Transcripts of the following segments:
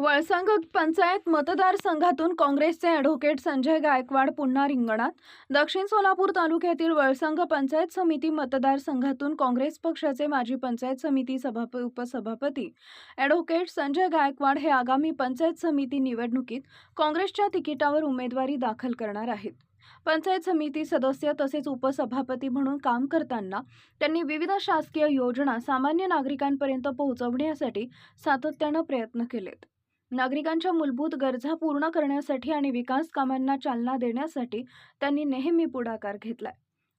वळसंग पंचायत मतदारसंघातून काँग्रेसचे ॲडव्होकेट संजय गायकवाड पुन्हा रिंगणात. दक्षिण सोलापूर तालुक्यातील वळसंग पंचायत समिती मतदारसंघातून काँग्रेस पक्षाचे माजी पंचायत समिती सभाप उपसभापती. ॲडव्होकेट संजय गायकवाड हे आगामी पंचायत समिती निवडणुकीत काँग्रेसच्या तिकिटावर उमेदवारी दाखल करणार आहेत. पंचायत समिती सदस्य तसेच उपसभापती म्हणून काम करताना त्यांनी विविध शासकीय योजना सामान्य नागरिकांपर्यंत पोहोचवण्यासाठी सातत्यानं प्रयत्न केलेत. नागरिकांच्या मूलभूत गरजा पूर्ण करण्यासाठी आणि विकास कामांना चालना देण्यासाठी त्यांनी नेहमी पुढाकार घेतलाय.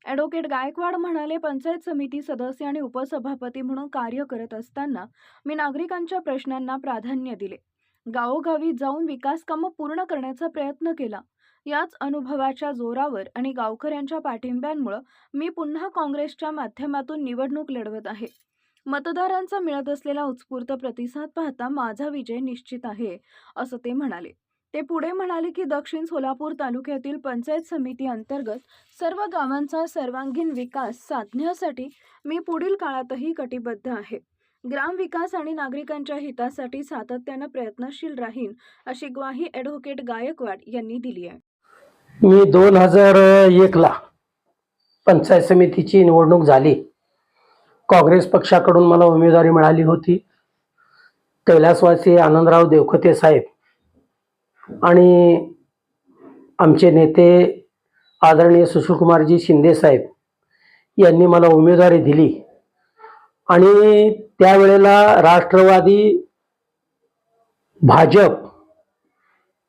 ॲडव्होकेट गायकवाड म्हणाले पंचायत समिती सदस्य आणि उपसभापती म्हणून कार्य करत असताना मी नागरिकांच्या प्रश्नांना प्राधान्य दिले. गावोगावी जाऊन विकास कामं पूर्ण करण्याचा प्रयत्न केला. याच अनुभवाच्या जोरावर आणि गावकऱ्यांच्या पाठिंब्यांमुळं मी पुन्हा काँग्रेसच्या माध्यमातून निवडणूक लढवत आहे. मतदारांचा मिळत असलेला उत्स्फूर्त प्रतिसाद पाहता माझा विजय निश्चित आहे असं ते म्हणाले. ते पुढे म्हणाले की दक्षिण सोलापूर तालुक्यातील पंचायत समिती अंतर्गत सर्व गावांचा सर्वांगीण विकास साधण्यासाठी मी पुढील काळातही कटिबद्ध आहे. ग्रामविकास आणि नागरिकांच्या हितासाठी सातत्यानं प्रयत्नशील राहीन अशी ग्वाही ॲडव्होकेट गायकवाड यांनी दिली आहे. मी दोन हजार एकला पंचायत समितीची निवडणूक झाली. काँग्रेस पक्षाकडून मला उमेदवारी मिळाली होती. कैलासवासी आनंदराव देवखते साहेब आणि आमचे नेते आदरणीय सुशीलकुमारजी शिंदे साहेब यांनी मला उमेदवारी दिली. आणि त्यावेळेला राष्ट्रवादी भाजप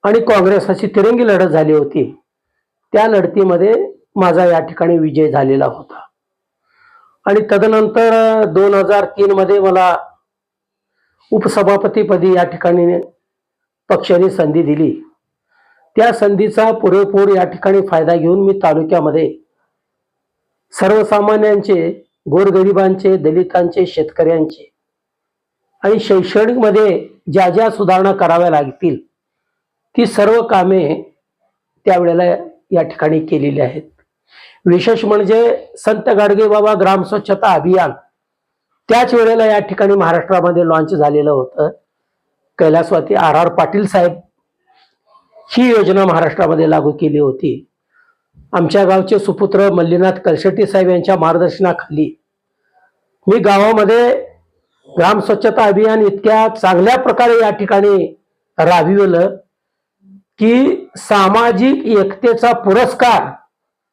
आणि काँग्रेस अशी तिरंगी लढत झाली होती. त्या लढतीमध्ये माझा या ठिकाणी विजय झालेला होता. आणि तदनंतर दोन हजार तीन मध्ये मला उपसभापतीपदी या ठिकाणी पक्षाने संधी दिली. त्या संधीचा पुरेपूर या ठिकाणी फायदा घेऊन मी तालुक्यामध्ये सर्वसामान्यांचे गोरगरिबांचे दलितांचे शेतकऱ्यांचे आणि शैक्षणिकमध्ये ज्या ज्या सुधारणा कराव्या लागतील ती सर्व कामे त्यावेळेला या ठिकाणी केलेली आहेत. विशेष म्हणजे संत गाडगे बाबा ग्राम स्वच्छता अभियान. त्याच वेळेला या ठिकाणी महाराष्ट्रामध्ये लॉन्च झालेलं होतं. कैलासवाती आर आर पाटील साहेब ही योजना महाराष्ट्रामध्ये लागू केली होती. आमच्या गावचे सुपुत्र मल्लीनाथ कलशेट्टी साहेब यांच्या मार्गदर्शनाखाली. मी गावामध्ये ग्राम स्वच्छता अभियान इतक्या चांगल्या प्रकारे या ठिकाणी राबविलं की सामाजिक एकतेचा पुरस्कार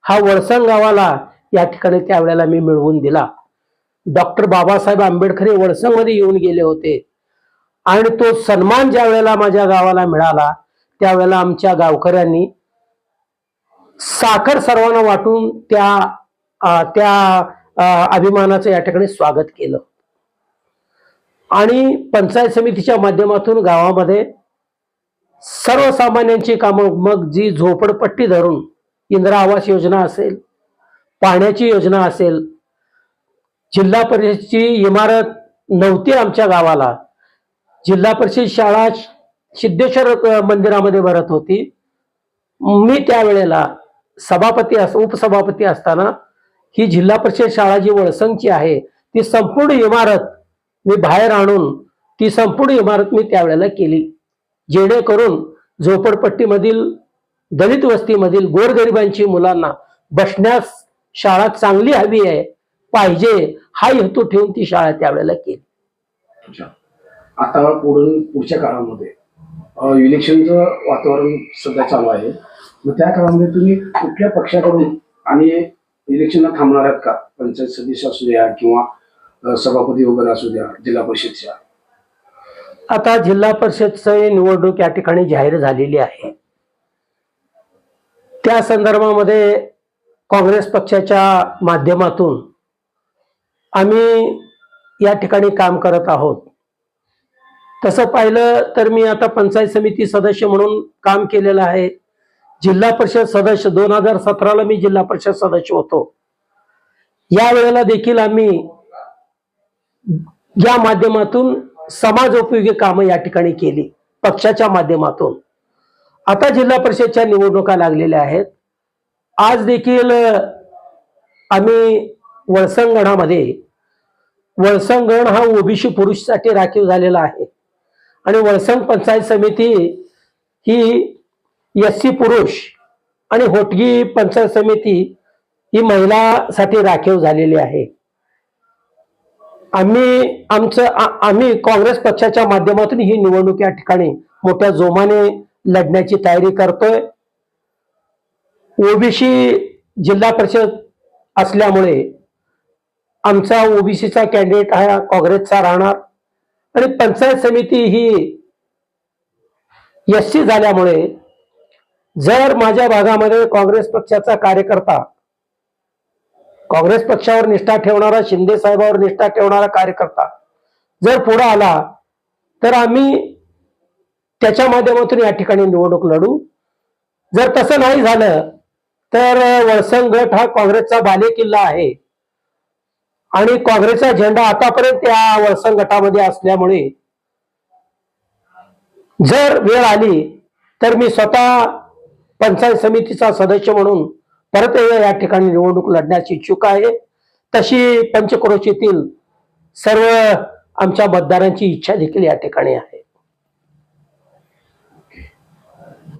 हा वळसंग गावाला या ठिकाणी त्यावेळेला मी मिळवून दिला. डॉक्टर बाबासाहेब आंबेडकर हे वळसंगमध्ये येऊन गेले होते. आणि तो सन्मान ज्या वेळेला माझ्या गावाला मिळाला त्यावेळेला आमच्या गावकऱ्यांनी साखर सर्वांना वाटून त्या त्या अं, अभिमानाचं या ठिकाणी स्वागत केलं. आणि पंचायत समितीच्या माध्यमातून गावामध्ये सर्वसामान्यांची कामं मग जी झोपडपट्टी धरून इंदिरा आवास योजना असेल पाण्याची योजना असेल जिल्हा परिषदची इमारत नव्हती आमच्या गावाला. जिल्हा परिषद शाळा सिद्धेश्वर मंदिरामध्ये भरत होती. मी त्यावेळेला सभापती अस उपसभापती असताना ही जिल्हा परिषद शाळा जी वळसंगची आहे ती संपूर्ण इमारत मी बाहेर आणून ती संपूर्ण इमारत मी त्यावेळेला केली. जेणेकरून झोपडपट्टीमधील दलित वस्तीमधील गोरगरिबांची मुलांना बसण्यास शाळा चांगली हवी आहे पाहिजे हा हेतू ठेवून ती शाळा त्यावेळेला केली. अच्छा. आता पुढून पुढच्या काळामध्ये इलेक्शनचं वातावरण सध्या चालू आहे. मग त्या काळामध्ये तुम्ही कुठल्या पक्षाकडून आणि इलेक्शनला थांबणार आहेत का? पंचायत सदस्य असू द्या किंवा सभापती वगैरे असू द्या जिल्हा परिषदच्या. आता जिल्हा परिषदची निवडणूक या ठिकाणी जाहीर झालेली आहे. त्या संदर्भामध्ये काँग्रेस पक्षाच्या माध्यमातून आम्ही या ठिकाणी काम करत आहोत. तसं पाहिलं तर मी आता पंचायत समिती सदस्य म्हणून काम केलेलं आहे. जिल्हा परिषद सदस्य दोन हजार सतराला मी जिल्हा परिषद सदस्य होतो. या वेळेला देखील आम्ही या माध्यमातून समाज उपयोगी कामं या ठिकाणी केली पक्षाच्या माध्यमातून. आता जिल्हा परिषदच्या निवडणुका लागलेल्या आहेत. आज देखील आम्ही वळसंगणामध्ये वळसंगण हा ओबीसी पुरुषसाठी राखीव झालेला आहे. आणि वळसंग पंचायत समिती ही एस सी पुरुष आणि होटगी पंचायत समिती ही महिलासाठी राखीव झालेली आहे. आम्ही आमचं आम्ही काँग्रेस पक्षाच्या माध्यमातून ही निवडणूक या ठिकाणी मोठ्या जोमाने लढण्याची तयारी करतोय. ओबीसी जिल्हा परिषद असल्यामुळे आमचा ओबीसीचा कॅन्डिडेट हा काँग्रेसचा राहणार. आणि पंचायत समिती ही एस सी झाल्यामुळे जर माझ्या भागामध्ये काँग्रेस पक्षाचा कार्यकर्ता काँग्रेस पक्षावर निष्ठा ठेवणारा शिंदे साहेबावर निष्ठा ठेवणारा कार्यकर्ता जर पुढे आला तर आम्ही त्याच्या माध्यमातून या ठिकाणी निवडणूक लढू. जर तसं नाही झालं तर वळसंग गट हा काँग्रेसचा बालेकिल्ला आहे. आणि काँग्रेसचा झेंडा आतापर्यंत या वळसंग गटामध्ये असल्यामुळे जर वेळ आली तर मी स्वतः पंचायत समितीचा सदस्य म्हणून परत या ठिकाणी निवडणूक लढण्याची इच्छुक आहे. तशी पंचक्रोशीतील सर्व आमच्या मतदारांची इच्छा देखील या ठिकाणी आहे.